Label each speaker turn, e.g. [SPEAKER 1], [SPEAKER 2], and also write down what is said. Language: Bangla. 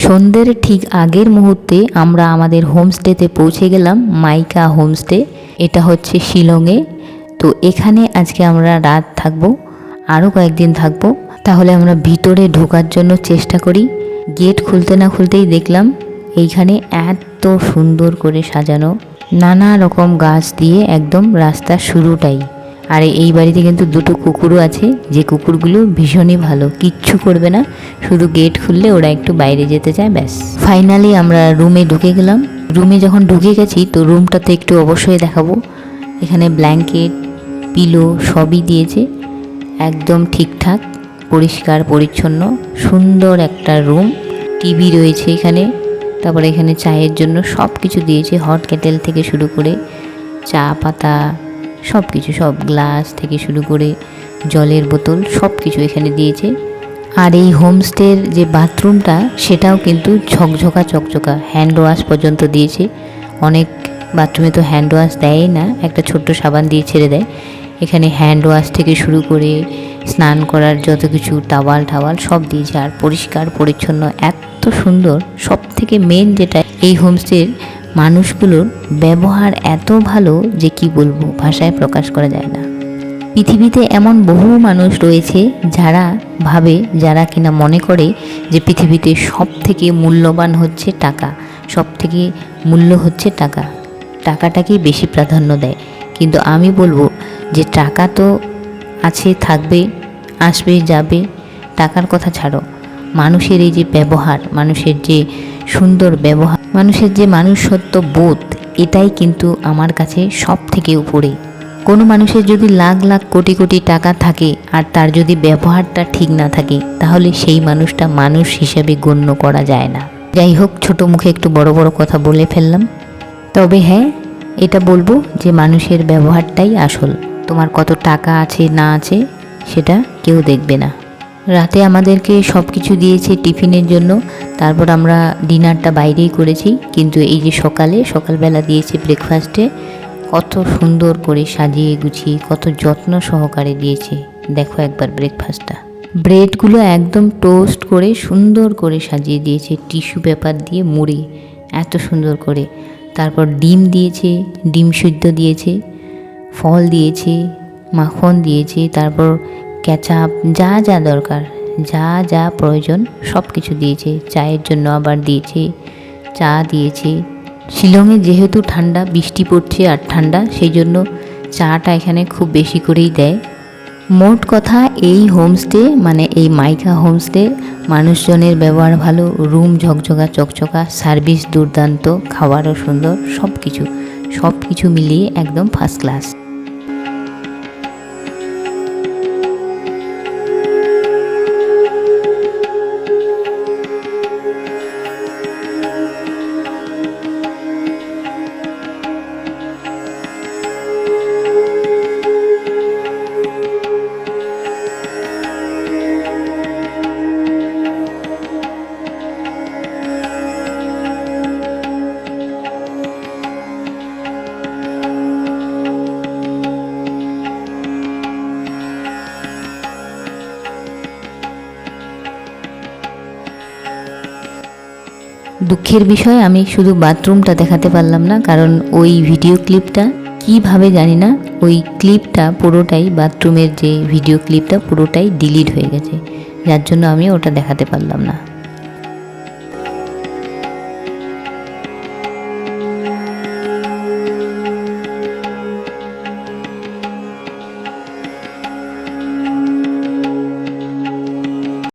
[SPEAKER 1] সন্ধ্যের ঠিক আগের মুহূর্তে আমরা আমাদের হোমস্টেতে পৌঁছে গেলাম, মাইকা হোমস্টে। এটা হচ্ছে শিলংয়ে। তো এখানে আজকে আমরা রাত থাকব আরও কয়েকদিন থাকব। তাহলে আমরা ভিতরে ঢোকার জন্য চেষ্টা করি। গেট খুলতে না খুলতেই দেখলাম এইখানে এত সুন্দর করে সাজানো। নানা রকম গাছ দিয়ে একদম রাস্তা শুরুটাই। আর এই বাড়িতে কিন্তু দুটো কুকুরও আছে। যে কুকুরগুলো ভীষণই ভালো, কিচ্ছু করবে না। শুধু গেট খুললে ওরা একটু বাইরে যেতে চায়, ব্যাস। ফাইনালি আমরা রুমে ঢুকে গেলাম। রুমে যখন ঢুকে গেছি, তো রুমটা তো একটু অবশ্যই দেখাবো। এখানে ব্ল্যাঙ্কেট পিলো সবই দিয়েছে। একদম ঠিকঠাক, পরিষ্কার, পরিচ্ছন্ন, সুন্দর একটা রুম টিভি রয়েছে এখানে। তারপরে এখানে চায়ের জন্য সব কিছু দিয়েছে। হট কেটেল থেকে শুরু করে চা, পাতা সব কিছু সব গ্লাস থেকে শুরু করে জলের বোতল সব কিছু এখানে দিয়েছে। আর এই হোমস্টের যে বাথরুমটা, সেটাও কিন্তু ঝকঝকা, চকচকা হ্যান্ড ওয়াশ পর্যন্ত দিয়েছে। অনেক বাথরুমে তো হ্যান্ড ওয়াশ দেয়ই না, একটা ছোট্ট সাবান দিয়ে ছেড়ে দেয়। এখানে হ্যান্ড ওয়াশ থেকে শুরু করে স্নান করার যত কিছু টাওয়াল টাওয়াল সব দিয়েছে। আর পরিষ্কার, পরিচ্ছন্ন, এত সুন্দর সব থেকে মেন যেটা এই হোমস্টের মানুষগুলোর ব্যবহার এত ভালো যে কি বলব, ভাষায় প্রকাশ করা যায় না। পৃথিবীতে এমন বহু মানুষ রয়েছে যারা ভাবে, যারা কিনা মনে করে যে পৃথিবীতে সব থেকে মূল্যবান হচ্ছে টাকা সব থেকে মূল্য হচ্ছে টাকা। টাকাটাকেই বেশি প্রাধান্য দেয়। কিন্তু আমি বলব যে টাকা তো আছে, থাকবে, আসবে, যাবে, টাকার কথা ছাড়ো। মানুষের এই যে ব্যবহার, মানুষের যে সুন্দর ব্যবহার মানুষের যে মানুষত্ব বোধ, এটাই কিন্তু আমার কাছে সব থেকে উপরে। কোনো মানুষের যদি লাখ লাখ কোটি কোটি টাকা থাকে আর তার যদি ব্যবহারটা ঠিক না থাকে, তাহলে সেই মানুষটা মানুষ হিসেবে গণ্য করা যায় না। যাই হোক, ছোট মুখে একটু বড় বড় কথা বলে ফেললাম। তবে হ্যাঁ এটা বলব যে মানুষের ব্যবহারটাই আসল। তোমার কত টাকা আছে না আছে, সেটা কেউ দেখবে না। রাতে আমাদেরকে সব কিছু দিয়েছে টিফিনের জন্য তারপর আমরা ডিনারটা বাইরেই করেছি, কিন্তু এই যে সকালে, সকালবেলা দিয়েছে ব্রেকফাস্টে কত সুন্দর করে সাজিয়ে গুছিয়ে, কত যত্ন সহকারে দিয়েছে। দেখো একবার ব্রেকফাস্টটা ব্রেডগুলো একদম টোস্ট করে সুন্দর করে সাজিয়ে দিয়েছে টিস্যু পেপার দিয়ে মুড়ে, এত সুন্দর করে। তারপর ডিম দিয়েছে, ডিম সিদ্ধ দিয়েছে, ফল দিয়েছে, মাখন দিয়েছে, তারপর ক্যাচাপ যা যা দরকার। যা যা প্রয়োজন সব কিছু দিয়েছে। চায়ের জন্য আবার দিয়েছে, চা দিয়েছে। শিলংয়ে যেহেতু ঠান্ডা, বৃষ্টি পড়ছে আর ঠান্ডা সেই জন্য চাটা এখানে খুব বেশি করেই দেয়। মোট কথা, এই হোমস্টে মানে এই মাইকা হোমস্টে, মানুষজনের ব্যবহার ভালো, রুম ঝকঝকা, চকচকা, সার্ভিস দুর্দান্ত, খাবারও সুন্দর সব কিছু সব কিছু মিলিয়ে একদম ফার্স্ট ক্লাস দুঃখের বিষয়, আমি শুধু বাথরুমটা দেখাতে পারলাম না, কারণ ওই ভিডিও ক্লিপটা কীভাবে জানি না, ওই ক্লিপটা পুরোটাই বাথরুমের যে ভিডিও ক্লিপটা পুরোটাই ডিলিট হয়ে গেছে, যার জন্য আমি ওটা দেখাতে পারলাম না।